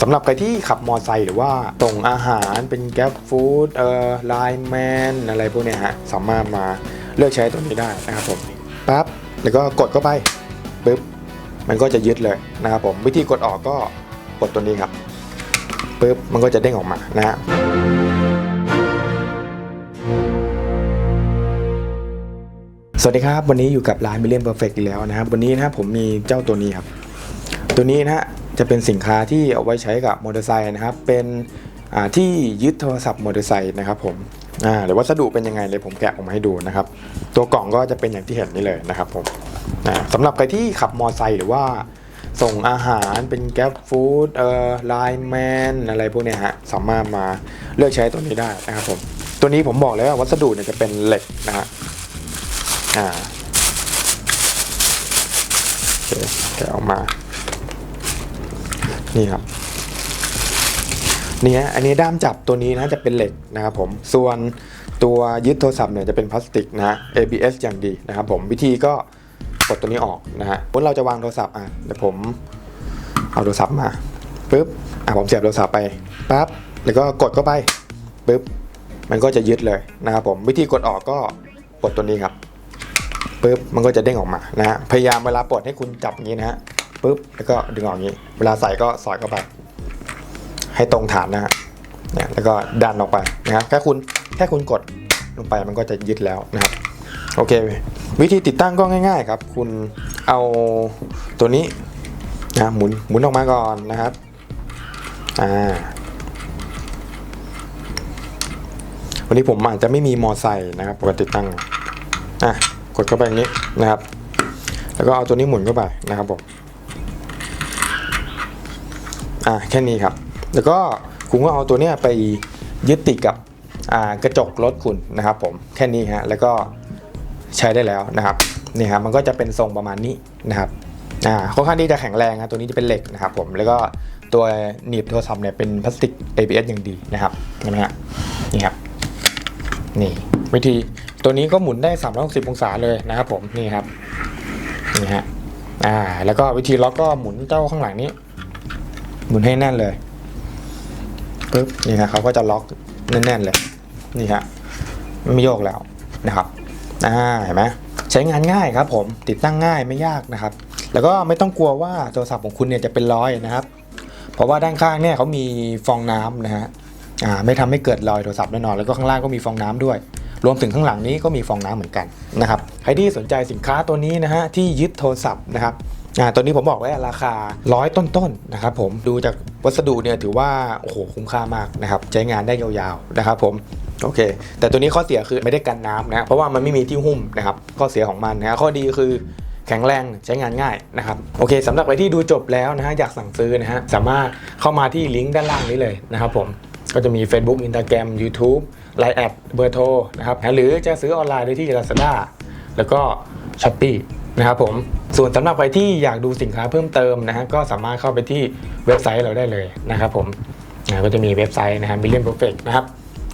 สำหรับใครที่ขับมอไซค์หรือว่าส่งอาหารเป็นแก๊ปฟู้ดเอ่อไลน์แมนอะไรพวกเนี้ยฮะสามารถมาเลือกใช้ตัวนี้ได้นะครับผมปั๊บแล้วก็กดเข้าไปปึ๊บมันก็จะยึดเลยนะครับผมวิธีกดออกก็กดตัวนี้ครับปึ๊บมันก็จะเด้งออกมานะฮะสวัสดีครับ วันนี้อยู่กับร้านมิเลียนเพอร์เฟกอีกแล้วนะครับ วันนี้นะครับผมมีเจ้าตัวนี้ครับ ตัวนี้นะฮะ จะเป็นสินค้าที่เอาไว้ใช้กับมอเตอร์ไซค์นะครับ เป็นที่ยึดโทรศัพท์มอเตอร์ไซค์นะครับผมอ่าเดี๋ยววัสดุเป็นยังไงเลยผมแกะออกมาให้ดูนะครับ ตัวกล่องก็จะเป็นอย่างที่เห็นนี่เลยนะครับผมอ่าสำหรับใครที่ขับมอเตอร์ไซค์หรือว่าส่งอาหารเป็นแก๊ปฟู้ดเอ่อไลน์แมนอะไรพวกเนี้ยฮะสามารถมาเลือกใช้ตัวนี้ได้นะครับผมตัวนี้ผมบอกเลยว่าวัสดุเนี่ยจะเป็นเหล็กนะฮะอ่าโอเคแกะออกมา นี่ครับนี่ฮะอันนี้ด้ามจับตัวนี้นะจะเป็นเหล็กนะครับผมส่วนตัวยึดโทรศัพท์เนี่ยจะเป็นพลาสติกนะ ABS อย่างดีนะครับผมวิธีก็กดตัวนี้ออกนะฮะวันเราจะวางโทรศัพท์อะเดี๋ยวผมเอาโทรศัพท์มาปุ๊บอะผมเสียบโทรศัพท์ไปปั๊บแล้วก็กดเข้าไปปุ๊บมันก็จะยึดเลยนะครับผมวิธีกดออกก็กดตัวนี้ครับปุ๊บมันก็จะเด้งออกมานะฮะพยายามเวลาปลดให้คุณจับอย่างนี้นะฮะ ปุ๊บแล้วก็ดึงออกอย่างนี้ เวลาใส่ก็สอดเข้าไป ให้ตรงฐานนะฮะเนี่ยแล้วก็ดันออกไปนะฮะแค่คุณแค่คุณกดลงไปมันก็จะยึดแล้วนะครับโอเค วิธีติดตั้งก็ง่าย ๆ ครับ คุณเอาตัวนี้นะหมุนหมุนออกมาก่อนนะครับอ่าวันนี้ผมอาจจะไม่มีมอไซค์นะครับปกติติดตั้งอะกดเข้าไปอย่างนี้นะครับ แล้วก็เอาตัวนี้หมุนเข้าไปนะครับผม อ่าแค่นี้ครับ แล้วก็คุณก็เอาตัวเนี้ยไปยึดติดกับอ่ากระจกรถคุณนะครับผมแค่นี้ฮะแล้วก็ใช้ได้แล้วนะครับนี่ครับมันก็จะเป็นทรงประมาณนี้นะครับอ่าค่อนข้างที่จะแข็งแรงนะตัวนี้จะเป็นเหล็กนะครับผมแล้วก็ตัวหนีบโทรศัพท์เนี่ยเป็นพลาสติก ABS อย่างดีนะครับเห็นไหมฮะนี่ครับนี่วิธีตัวนี้ก็หมุนได้ 360 องศาเลยนะครับผมนี่ครับนี่ฮะอ่าแล้วก็วิธีล็อกก็หมุนเจ้าข้างหลังนี้ หมุนให้แน่นเลยปึ๊บนี่นะเขาก็จะล็อกแน่นๆเลยนี่ฮะไม่โยกแล้วนะครับอ่าเห็นไหมใช้งานง่ายครับ ผมติดตั้งง่ายไม่ยากนะครับ แล้วก็ไม่ต้องกลัวว่าโทรศัพท์ของคุณเนี่ยจะเป็นรอยนะครับ เพราะว่าด้านข้างเนี่ยเขามีฟองน้ำนะฮะอ่าไม่ทำให้เกิดรอยโทรศัพท์แน่นอนแล้วก็ข้างล่างก็มีฟองน้ำด้วยรวมถึงข้างหลังนี้ก็มีฟองน้ำเหมือนกันนะครับใครที่สนใจสินค้าตัวนี้นะฮะที่ยึดโทรศัพท์นะครับ อ่าตัวนี้ผมบอกไว้ราคาร้อยต้นๆนะครับผมดูจากวัสดุเนี่ยถือว่าโอ้โหคุ้มค่ามากนะครับใช้งานได้ยาวๆนะครับผมโอเค แต่ตัวนี้ข้อเสียคือไม่ได้กันน้ำนะเพราะว่ามันไม่มีที่หุ้มนะครับข้อเสียของมันนะฮะข้อดีคือแข็งแรงใช้งานง่ายนะครับโอเคสำหรับใครที่ดูจบแล้วนะฮะอยากสั่งซื้อนะฮะสามารถเข้ามาที่ลิงก์ด้านล่างนี้เลยนะครับผมก็จะมี Facebook Instagram YouTube Line แอดเบอร์โทรนะครับหรือจะซื้อออนไลน์ได้ที่ Lazada แล้วก็ s h อ p e e นะครับผมส่วนสำหรับใครที่อยากดูสินค้าเพิ่มเติมนะฮะก็สามารถเข้าไปที่เว็บไซต์เราได้เลยนะครับผมนะก็จะมีเว็บไซต์นะฮะ Million Perfect นะครับ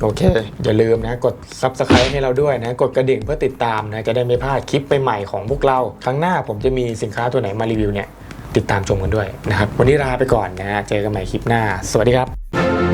โอเค อย่าลืมนะ กด Subscribe ให้เราด้วยนะ กดกระดิ่งเพื่อติดตามนะ จะได้ไม่พลาดคลิปใหม่ๆของพวกเรา ครั้งหน้าผมจะมีสินค้าตัวไหนมารีวิวเนี่ย ติดตามชมกันด้วยนะครับ วันนี้ลาไปก่อนนะฮะเจอกันใหม่คลิปหน้า สวัสดีครับ